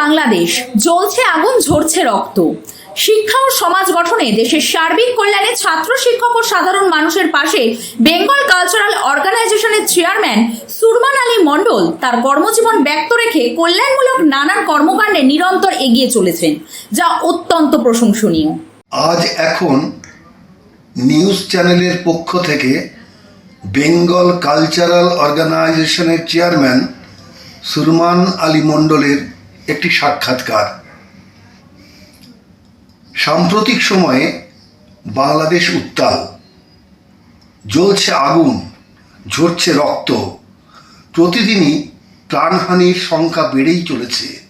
বাংলাদেশ। জ্বলছে আগুন, ঝরছে রক্ত। শিক্ষা ও সমাজ গঠনে দেশের সার্বিক কল্যাণে ছাত্র, শিক্ষক ও সাধারণ মানুষের পাশে বেঙ্গল কালচারাল অর্গানাইজেশনের চেয়ারম্যান সুরমান আলী মণ্ডল তার কর্মজীবন ব্যক্ত রেখে কল্যাণমূলক নানান কর্মকাণ্ডে নিরন্তর এগিয়ে চলেছেন, যা অত্যন্ত প্রশংসনীয়। আজ এখন নিউজ চ্যানেলের পক্ষ থেকে বেঙ্গল কালচারাল অর্গানাইজেশনের চেয়ারম্যান সুরমান আলী মণ্ডলের একটি সাক্ষাৎকার। সাম্প্রতিক সময়ে বাংলাদেশ উত্তাল। জ্বলছে আগুন, ঝরছে রক্ত। প্রতিদিনই প্রাণহানির সংখ্যা বেড়েই চলেছে।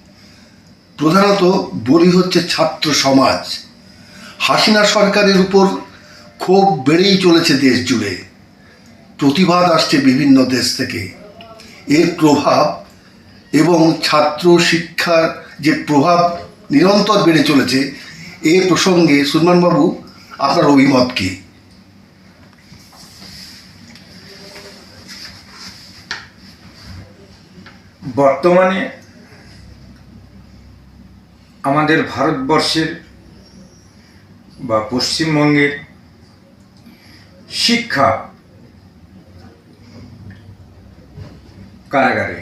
প্রধানত বলি হচ্ছে ছাত্র সমাজ। হাসিনা সরকারের উপর ক্ষোভ বেড়েই চলেছে দেশ জুড়ে। প্রতিবাদ আসছে বিভিন্ন দেশ থেকে। এর প্রভাব এবং ছাত্র শিক্ষার যে প্রভাব নিরন্তর বেড়ে চলেছে, এ প্রসঙ্গে সুলমানবাবু আপনার অভিমত কী? বর্তমানে আমাদের ভারতবর্ষের বা পশ্চিমবঙ্গের শিক্ষা কারাগারে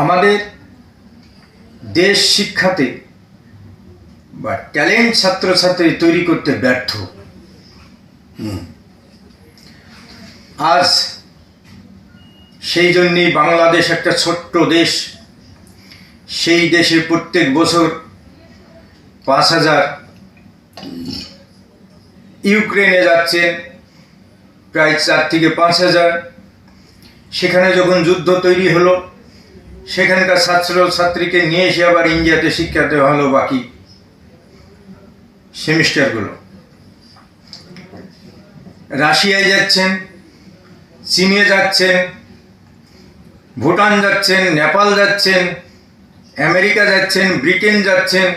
আমাদের দেশ শিক্ষাতে বা ট্যালেন্ট ছাত্রছাত্রী তৈরি করতে ব্যর্থ। আজ সেই জন্যেই বাংলাদেশ একটা ছোট্ট দেশ। সেই দেশে প্রত্যেক বছর পাঁচ হাজার ইউক্রেনে যাচ্ছে, প্রায় চার থেকে পাঁচ হাজার। সেখানে যখন যুদ্ধ তৈরি হলো সেখানকার ছাত্র ছাত্রীকে নিয়ে এসে আবার ইন্ডিয়াতে শিক্ষা দেওয়া হলো বাকি সেমিস্টারগুলো। রাশিয়ায় যাচ্ছেন, চীনে যাচ্ছেন, ভুটান যাচ্ছেন, নেপাল যাচ্ছেন, আমেরিকা যাচ্ছেন, ব্রিটেন যাচ্ছেন।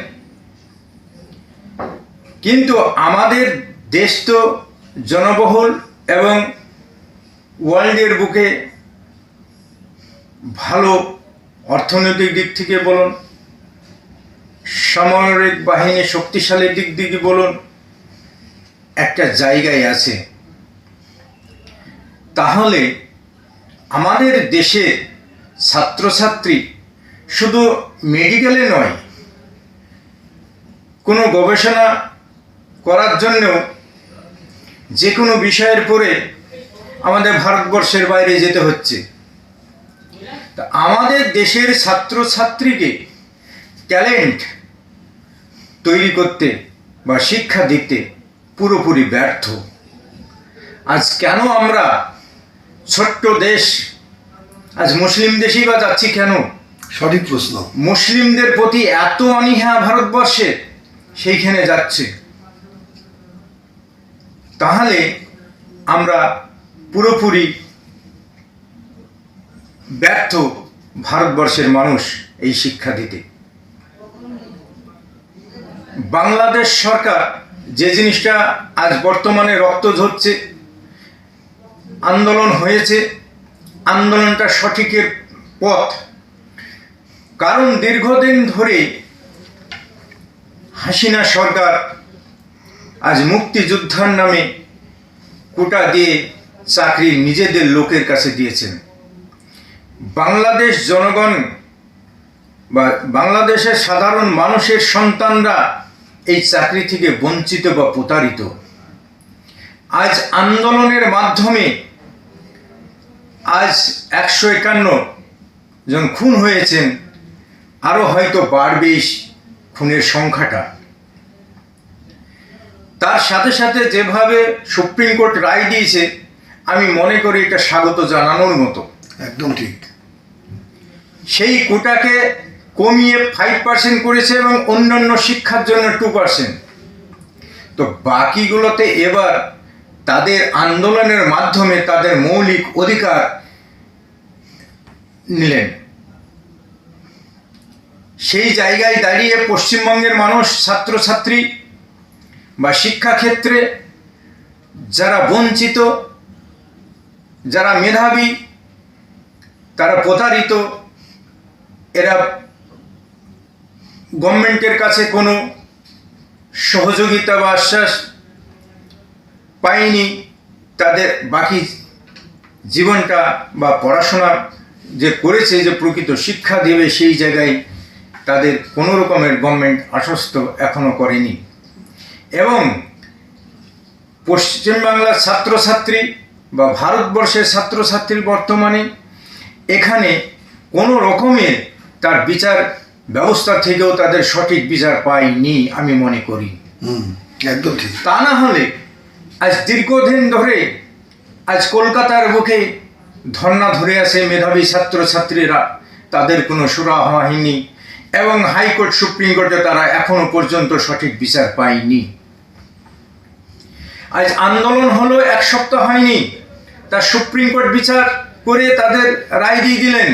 কিন্তু আমাদের দেশ তো জনবহুল এবং ওয়ার্ল্ডের বুকে ভালো অর্থনৈতিক দিক থেকে বলুন, সামরিক বাহিনী শক্তিশালী দিক থেকে বলুন, একটা জায়গায় আছে। তাহলে আমাদের দেশে ছাত্রছাত্রী শুধু মেডিকেলে নয়, কোনো গবেষণা করার জন্যও যে কোনো বিষয়ের পরে আমাদের ভারতবর্ষের বাইরে যেতে হচ্ছে। তা আমাদের দেশের ছাত্রছাত্রীকে ট্যালেন্ট তৈরি করতে বা শিক্ষা দিতে পুরোপুরি ব্যর্থ। আজ কেন আমরা ছোট্ট দেশ আজ মুসলিম দেশেই বা যাচ্ছি কেন? সঠিক প্রশ্ন। মুসলিমদের প্রতি এত অনীহা ভারতবর্ষে সেইখানে যাচ্ছে। তাহলে আমরা পুরোপুরি ব্যর্থ ভারতবর্ষের মানুষ এই শিক্ষা দিতে। বাংলাদেশ সরকার যে জিনিসটা আজ বর্তমানে রক্ত ঝরছে, আন্দোলন হয়েছে, আন্দোলনটা সঠিকের পথ। কারণ দীর্ঘদিন ধরে হাসিনা সরকার আজ মুক্তিযোদ্ধার নামে কোটা দিয়ে চাকরি নিজেদের লোকের কাছে দিয়েছেন। বাংলাদেশ জনগণ বা বাংলাদেশের সাধারণ মানুষের সন্তানরা এই চাকরি থেকে বঞ্চিত বা প্রতারিত। আজ আন্দোলনের মাধ্যমে আজ একশো একান্ন জন খুন হয়েছেন আরও হয়তো বাড়বে খুনের সংখ্যাটা। তার সাথে সাথে যেভাবে সুপ্রিম কোর্ট রায় দিয়েছে, আমি মনে করি এটা স্বাগত জানানোর মতো। একদম ঠিক। সেই কোটাকে কমিয়ে ফাইভ পার্সেন্ট করেছে এবং অন্যান্য শিক্ষার জন্য টু পার্সেন্ট তো বাকিগুলোতে এবার তাদের আন্দোলনের মাধ্যমে তাদের মৌলিক অধিকার নিলেন। সেই জায়গায় দাঁড়িয়ে পশ্চিমবঙ্গের মানুষ, ছাত্রছাত্রী বা শিক্ষাক্ষেত্রে যারা বঞ্চিত, যারা মেধাবী, তারা প্রতারিত এরা গভর্নমেন্টের কাছে কোনো সহযোগিতা বা আশ্বাস পায়নি। তাদের বাকি জীবনটা বা পড়াশোনা যে করেছে, যে প্রকৃত শিক্ষা দেবে সেই জায়গায় তাদের কোনো রকমের গভর্নমেন্ট আশ্বস্ত এখনও করেনি। এবং পশ্চিমবাংলার ছাত্রছাত্রী বা ভারতবর্ষের ছাত্রছাত্রীর বর্তমানে এখানে কোনো রকমের তার বিচার ব্যবস্থা থেকেও তাদের সঠিক বিচার পায়নি আমি মনে করি। একদম ঠিক। তা না হলে আজ দীর্ঘদিন ধরে আজ কলকাতার বুকে ধর্না ধরে আছে মেধাবী ছাত্রছাত্রীরা তাদের কোনো সুরা হয়নি এবং হাইকোর্ট সুপ্রিম কোর্টে তারা এখনও পর্যন্ত সঠিক বিচার পায়নি আজ আন্দোলন হলো এক সপ্তাহ হয়নি তার সুপ্রিম কোর্ট বিচার করে তাদের রায় দিয়ে দিলেন।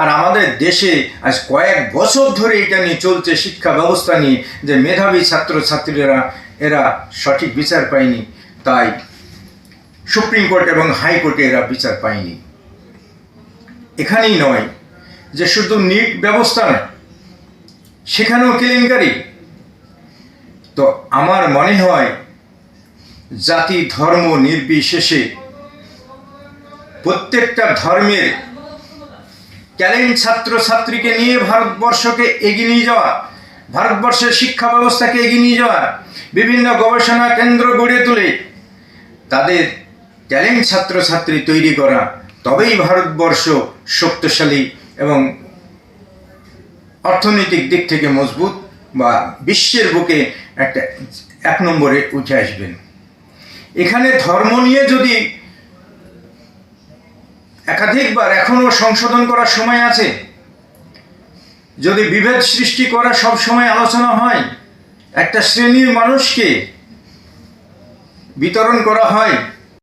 আর আমাদের দেশে আজ কয়েক বছর ধরে এটা নিয়ে চলছে শিক্ষা ব্যবস্থা নিয়ে যে মেধাবী ছাত্রছাত্রীরা, এরা সঠিক বিচার পায়নি, তাই সুপ্রিম কোর্ট এবং হাইকোর্টে এরা বিচার পায়নি। এখানেই নয় যে শুধু নিট ব্যবস্থা নয়, সেখানেও কেলেঙ্কারি। তো আমার মনে হয় জাতি ধর্ম নির্বিশেষে প্রত্যেকটা ধর্মের ট্যালেন্ট ছাত্রছাত্রীকে নিয়ে ভারতবর্ষকে এগিয়ে নিয়ে যাওয়া, ভারতবর্ষের শিক্ষা ব্যবস্থাকে এগিয়ে নিয়ে যাওয়া, বিভিন্ন গবেষণা কেন্দ্র গড়ে তুলে তাদের ট্যালেন্ট ছাত্রছাত্রী তৈরি করা, তবেই ভারতবর্ষ শক্তিশালী এবং অর্থনৈতিক দিক থেকে মজবুত বা বিশ্বের বুকে একটা এক নম্বরে উঠে আসবেন। এখানে ধর্ম নিয়ে যদি একাধিকবার এখনও সংশোধন করার সময় আছে। যদি বিভেদ সৃষ্টি করা সব সময় আলোচনা হয়, একটা শ্রেণির মানুষকে বিতরণ করা হয়